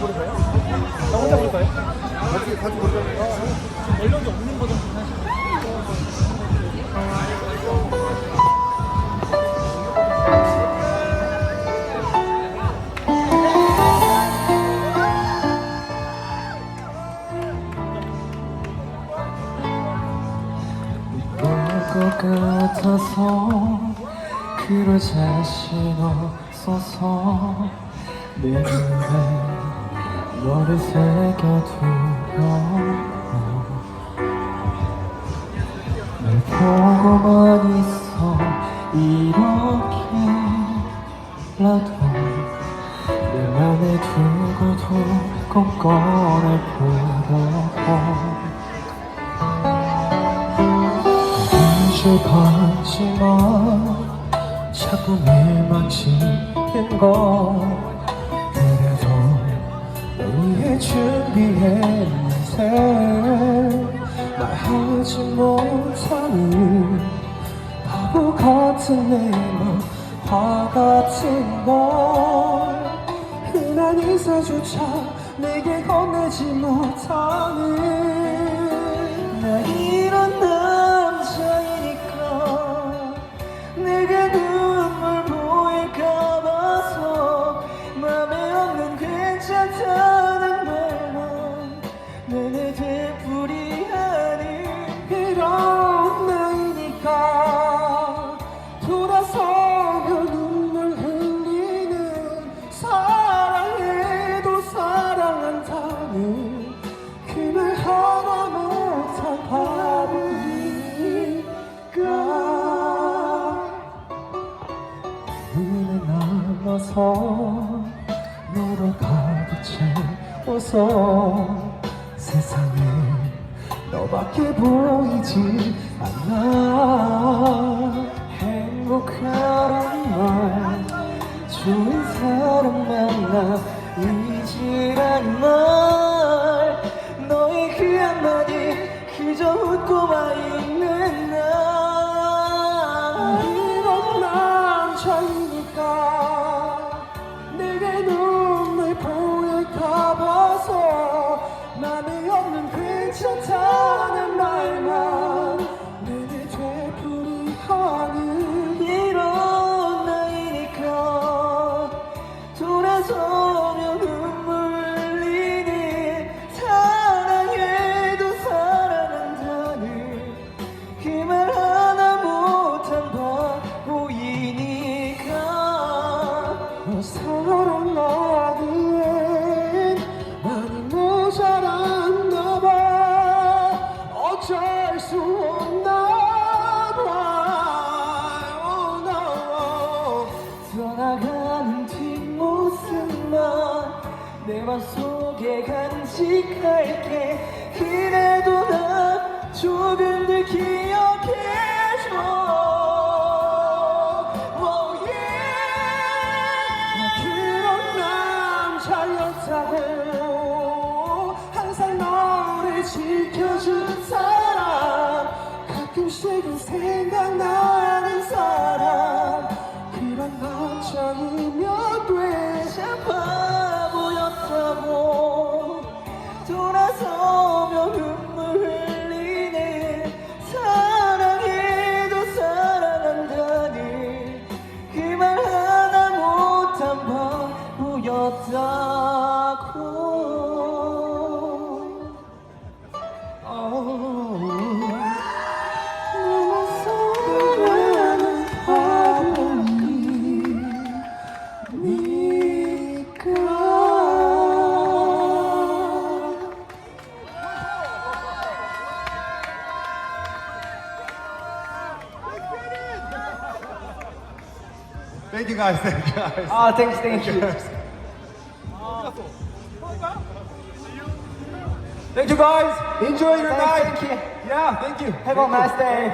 부를까요? 나 혼자 부를까요? 같이 같이 부르세요. 멜론이 없는 거죠 같아서 그럴 자신 없어서 내 눈에 너를 새겨두려 널 보고만 있어. 이렇게라도 내 맘에 두고도 꼭 꺼낼 보려고 빛을 봤지만 자꾸 밀망치는 널 위해 준비했는데 말하지 못하는 바보 같은 내맘 화같은 널 흔한 인사조차 내게 건네지 못하는 눈에 남아서 너로 가득 채워서 세상에 너밖에 보이지 않아. 행복하란 말 좋은 사람 만나 간직할게 그래도 나 조금 더 기억해줘 oh, yeah. 나 그런 남자였다고 항상 너를 지켜준 Thank you guys, thank you guys. Ah, thanks, thank you. Thank you guys. Enjoy your night. thank you. Yeah, thank you. Have a nice day.